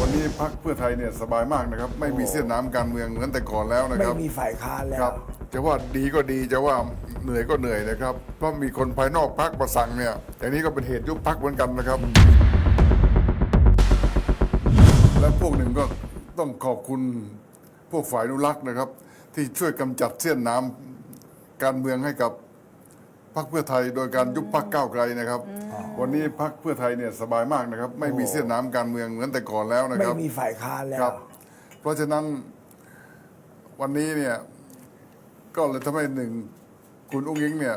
วันนี้พักเพื่อไทยเนี่ยสบายมากนะครับ ไม่มีเส้นน้ำการเมืองเหมือนแต่ก่อนแล้วนะไม่ครับมีฝ่ายค้านแล้ครัวบจะว่าดีก็ดีจะว่าเหนื่อยก็เหนื่อยนะครับเพราะมีคนภายนอกพักประสั่งเนี่ยอย่างนี้ก็เป็นเหตุยุบพักเหมือนกันนะครับ และพวกหนึ่งก็ต้องขอบคุณพวกฝ่ายอนุรักษ์นะครับ ที่ช่วยกำจัดเส้นน้ำการเมืองให้กับ พรรคเพื่อไทยโดยการยุบพรรคก้าวไกลนะครับ วันนี้พรรคเพื่อไทยเนี่ยสบายมากนะครับ ไม่มีเส้นน้ำการเมืองเหมือนแต่ก่อนแล้วนะคไม่รับมีฝ่ายค้านแล้ครัวบเพราะฉะนั้นวันนี้เนี่ย ก็เลยทำให้หนึ่งคุณอุ้งอิงเนี่ย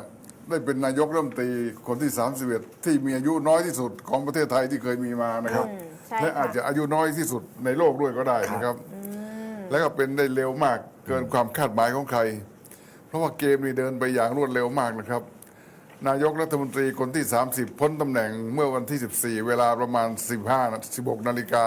ได้เป็นนายกรัฐมนตรีคนที่ 31 ที่มีอายุน้อยที่สุดของประเทศไทยที่เคยมีมานะครับ อืมใช่และค่ะ อาจจะอายุน้อยที่สุดในโลกด้วยก็ได้นะครับ แล้วก็เป็นได้เร็วมากเกินความคาดหมายของใคร เพราะว่าเกมนี่เดินไปอย่างรวดเร็วมากนะครับ นายกรัฐมนตรีคนที่ 30 พ้นตำแหน่งเมื่อวันที่ 14 เวลาประมาณ 15นะ16นาฬิกา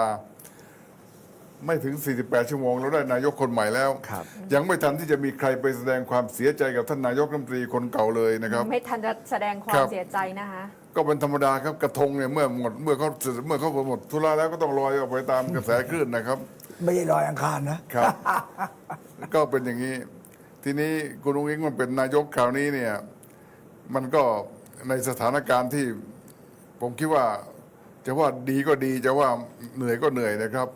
ไม่ถึง 48 ชั่วโมง เราได้นายกคนใหม่แล้วครับยังไม่ทันที่จะมีใครไปแสดงความเสียใจกับท่านนายกรัฐมนตรีคนเก่าเลยนะครับ ไม่ทันจะแสดงควาครัมบเสียใจนะคะก็เป็นธรรมดาครับกระทงเนี่ยเมื่อหมดเมื่อเขาเมื่อเขาหมดธุระแล้วก็ต้องลอยออกไปตามกระแสคลื่นนะครับ ไม่ใช่ลอยอังคารนะครับ ก็เป็นอย่างนี้ ทีนี้คุณอุ้งอิงมันเป็นนายกคราวนี้เนี่ย มันก็ในสถานการณ์ที่ผมคิดว่าจะว่าดีก็ดีจะว่าเหนื่อยก็เหนื่อยนะครับ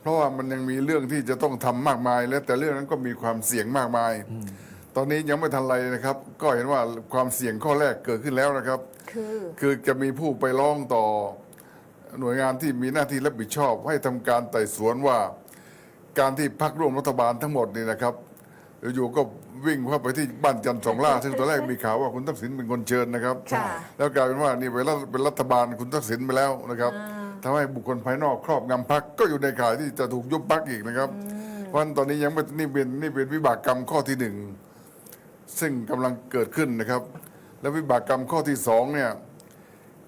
เพราะว่ามันยังมีเรื่องที่จะต้องทำมากมาย และแต่เรื่องนั้นก็มีความเสี่ยงมากมาย ตอนนี้ยังไม่ทันไรนะครับ ก็เห็นว่าความเสี่ยงข้อแรกเกิดขึ้นแล้วนะครับ คือคือจะมีผู้ไปร้องต่อหน่วยงานที่มีหน้าที่รับผิดชอบ ให้ทำการไต่สวนว่า การที่พักร่วมรัฐบาลทั้งหมดนี่นะครับ อยู่ๆก็วิ่งเข้าไปที่บ้านจันทร์สองล่า ซึ่งตอนแรกมีข่าวว่าคุณทักษิณเป็นคนเชิญนะครับ ค่ะแล้วกลายเป็นว่านี่เป็นรัฐเป็นรัฐบาลคุณทักษิณไปแล้วนะครับทำให้บุคคลภายนอกครอบงำพักก็อยู่ในข่ายที่จะถูกยุบพักอีกนะครับ เพราะฉะนั้นตอนนี้ยังไม่นี่เป็นนี่เป็นวิบากกรรมข้อที่หนึ่งซึ่งกำลังเกิดขึ้นนะครับ และวิบากกรรมข้อที่สองเนี่ย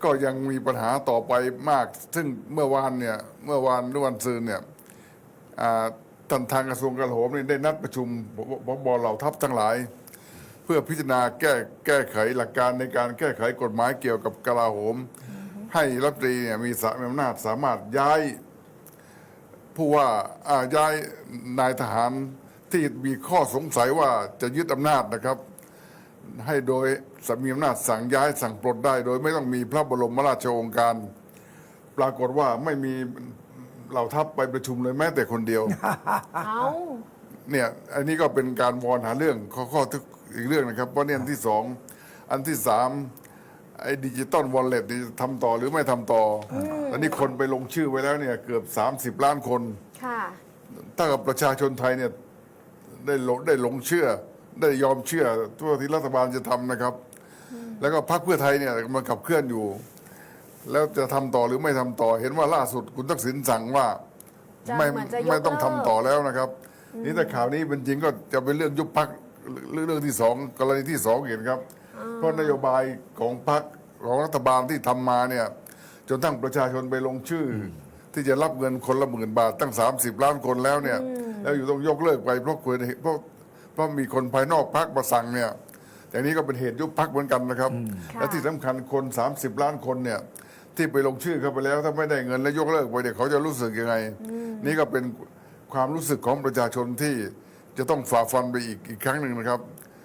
ก็ยังมีปัญหาต่อไปมาก ซึ่งเมื่อวานเนี่ยเมื่อวานหรือวันซืนเนี่ยอ่า ท่านทางกระทรวงกลาโหมนี่ได้นัดประชุมพบเหล่าทัพทั้งหลาย เพื่อพิจารณาแก้แก้ไขหลักการในการแก้ไขกฎหมายเกี่ยวกับกลาโหม ให้รัฐมนตรีเนี่ยมีสามีอำนาจสามารถย้ายผู้ว่าอ่าย้ายนายทหารที่มีข้อสงสัยว่าจะยึดอำนาจนะครับ ให้โดยสมีอำนาจสั่งย้ายสั่งปลดได้ โดยไม่ต้องมีพระบรมราชโองการ ปรากฏว่าไม่มี เหล่าทัพไปประชุมเลยแม้แต่คนเดียว เอาเนี่ยอันนี้ก็เป็นการวอนหาเรื่องข้อข้อทุกอีกเรื่องนะครับ เพราะเนี่ยอันที่สองอันที่สามไอ้ดิจิตอลวอลเล็ตนี่ทำต่อหรือไม่ทำต่อออันนี้คนไปลงชื่อไว้แล้วเนี่ยเกือบ 30 ล้านคน ค่ะ ถ้ากับประชาชนไทยเนี่ยได้หลงได้หลงเชื่อ ได้ยอมเชื่อทั่วที่รัฐบาลจะทำนะครับ แล้วก็พรรคเพื่อไทยเนี่ยมันขับเคลื่อนอยู่ แล้วจะทำต่อหรือไม่ทำต่อ เห็นว่าล่าสุดคุณทักษิณสั่งว่าจะไม่เหมือนจะยกไม่ต้องทำเลิกต่อแล้วนะครับ นี่แต่ข่าวนี้เป็นจริงก็จะเป็นเรื่องยุบพักเรื่องเรื่องที่สองกรณีที่สองเห็นครับ เพราะนโยบายของพักของรัฐบาลที่ทำมาเนี่ยจนทั้งประชาชนไปลงชื่ออที่จะรับเงินคนละหมื่นบาทตั้ง 30 ล้านคนแล้วเนี่ย แล้วอยู่ต้องยกเลิกไปเพราะควรเพราะเพราะมีคนภายนอกพักมาสั่งเนี่ยอย่างนี้ก็เป็นเหตุยุบพักเหมือนกันนะครับค่ะและที่สำคัญคน 30 ล้านคนเนี่ย ที่ไปลงชื่อเข้าไปแล้ว ถ้าไม่ได้เงินแล้วยกเลิกไปเดี๋ยวเขาจะรู้สึกยังไง นี่ก็เป็นความรู้สึกของประชาชนที่จะต้องฝ่าฟันไปอีกอีกครั้งหนึ่งนะครับ